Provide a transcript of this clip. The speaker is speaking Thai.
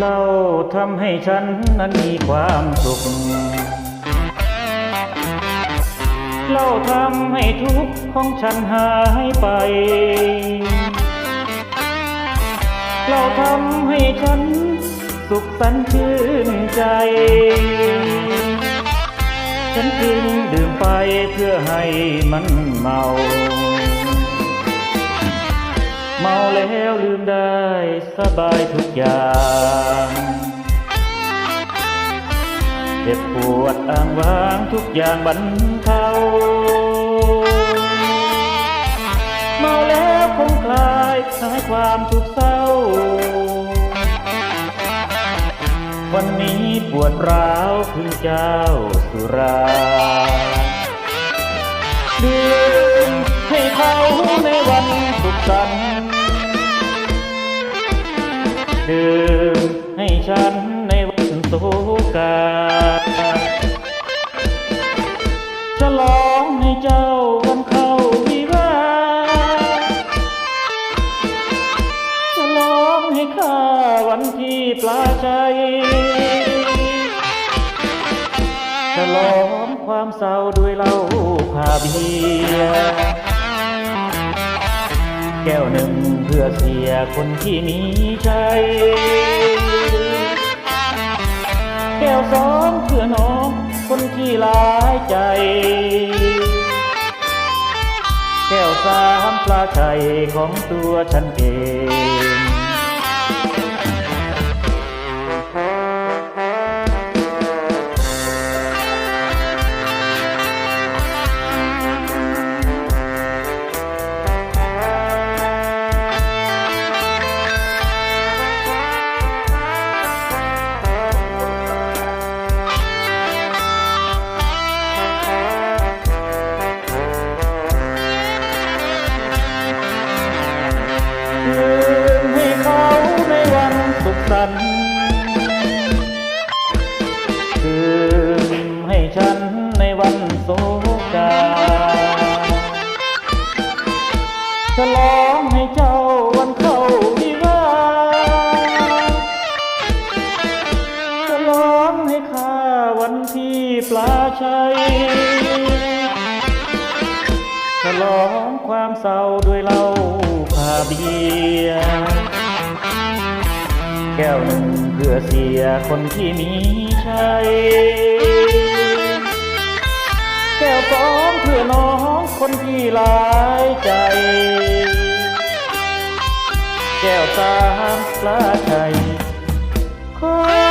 เราทำให้ฉันนั้นมีความสุขเล่าทำให้ทุกข์ของฉันหายไปเล่าทำให้ฉันสุขสันต์ชื่นใจ ฉันจึงดื่มไปเพื่อให้มันเมา เมาแล้วลืมได้สบายทุกอย่าง เจ็บปวดอ้างว้างทุกอย่างบรรเทาเมาแล้วคงคลายคลายความทุกข์เศร้า วันนี้ปวดร้าวพึ่งเจ้าสุราดื่มให้เขาในวัน สันดื่มให้ฉันในวันโศกาฉลองให้เจ้าวันเข้าวิวาห์ฉลองให้ข้าวันที่ปลาชัยฉลองความเศร้าด้วยเหล้าพาเบียร์ ก้วหนึ่งเพื่อเสียคนที่มีใจแก้วสองเพื่อน้องคนที่หลายใจ แก้วสามปลาชัยของตัวฉันเอง สันต์คืนให้ฉันในวันโศกาฉลองให้เจ้าวันเข้าวิวาฉลองให้ข้าวันที่ปลาชัยฉลองความเศร้าด้วยเหล้าพาเบียร์ แก้วหนึ่งเพื่อเสียคนที่มีชัยแก้วสองเพื่อน้องคนที่หลายใจ แก้วสามปลาชัยขอ